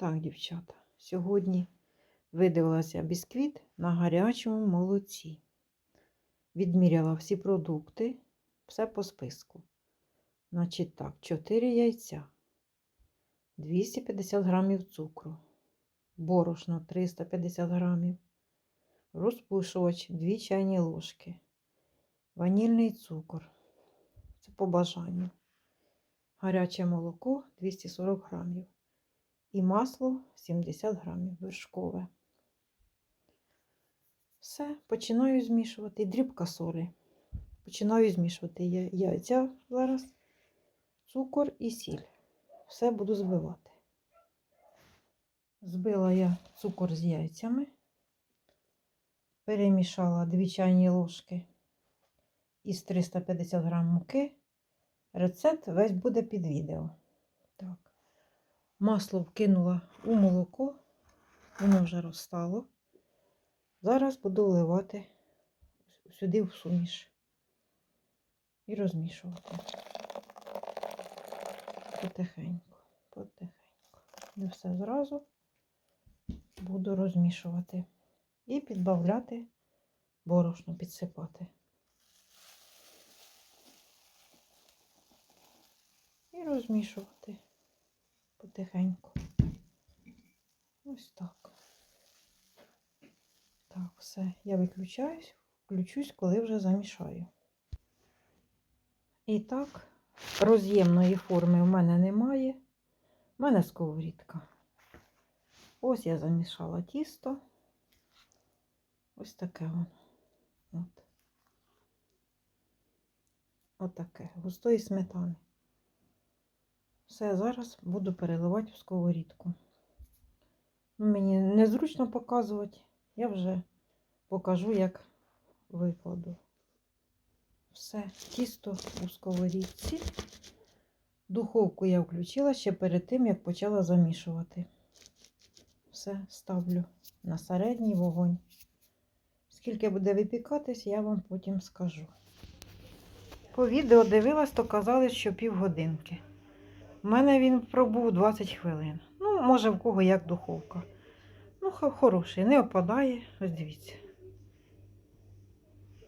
Так, дівчата, сьогодні видивилася бісквіт на гарячому молоці. Відміряла всі продукти, все по списку. Значить так, 4 яйця, 250 грамів цукру, борошно 350 грамів, розпушувач 2 чайні ложки, ванільний цукор. Це по бажанню. Гаряче молоко 240 грамів і масло 70 грамів вершкове. Все, починаю змішувати. Дрібка солі. Починаю змішувати яйця зараз, цукор і сіль. Все буду збивати. Збила я цукор з яйцями, перемішала 2 чайні ложки із 350 грам муки. Рецепт весь буде під відео. Так. Масло вкинула у молоко, воно вже розстало. Зараз буду вливати сюди в суміш і розмішувати. Потихеньку, потихеньку. Не все зразу буду розмішувати і підбавляти борошно, підсипати. І розмішувати потихеньку. Ось так. Так, все. Я виключаюсь, включусь, коли вже замішаю. І так, роз'ємної форми в мене немає. У мене сковорідка. Ось я замішала тісто. Ось таке воно. От. Отаке. Густої сметани. Все, зараз буду переливати в сковорідку. Мені незручно показувати, я вже покажу, як викладу. Все, тісто у сковорідці. Духовку я включила ще перед тим, як почала замішувати. Все, ставлю на середній вогонь. Скільки буде випікатись, я вам потім скажу. По відео дивилась, то казали, що півгодинки. У мене він пробув 20 хвилин. Ну, може, в кого як духовка. Ну, хороший, не опадає. Ось дивіться.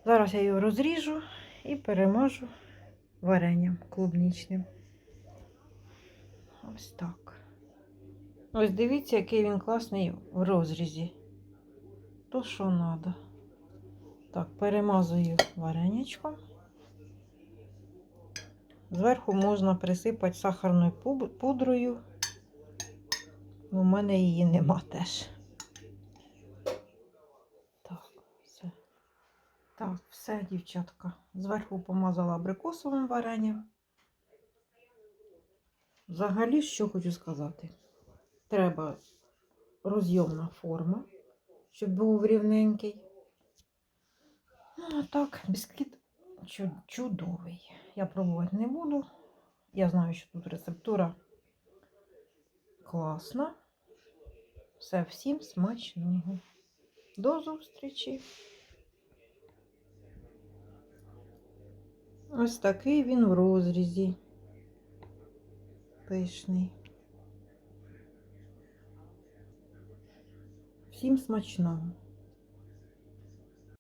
Зараз я його розріжу і перемажу варенням клубнічним. Ось так. Ось дивіться, який він класний в розрізі. То, що треба. Так, перемазую варенячком. Зверху можна присипати сахарною пудрою. У мене її нема теж. Так, все. Так, все, дівчатка. Зверху помазала абрикосовим варенням. Взагалі, що хочу сказати. Треба розйомна форма, щоб був рівненький. Ну, а так, бісквіт чудовий. Я пробувати не буду. Я знаю, що тут рецептура класна. Все всім смачного. До зустрічі. Ось такий він в розрізі. Пишний. Всім смачного.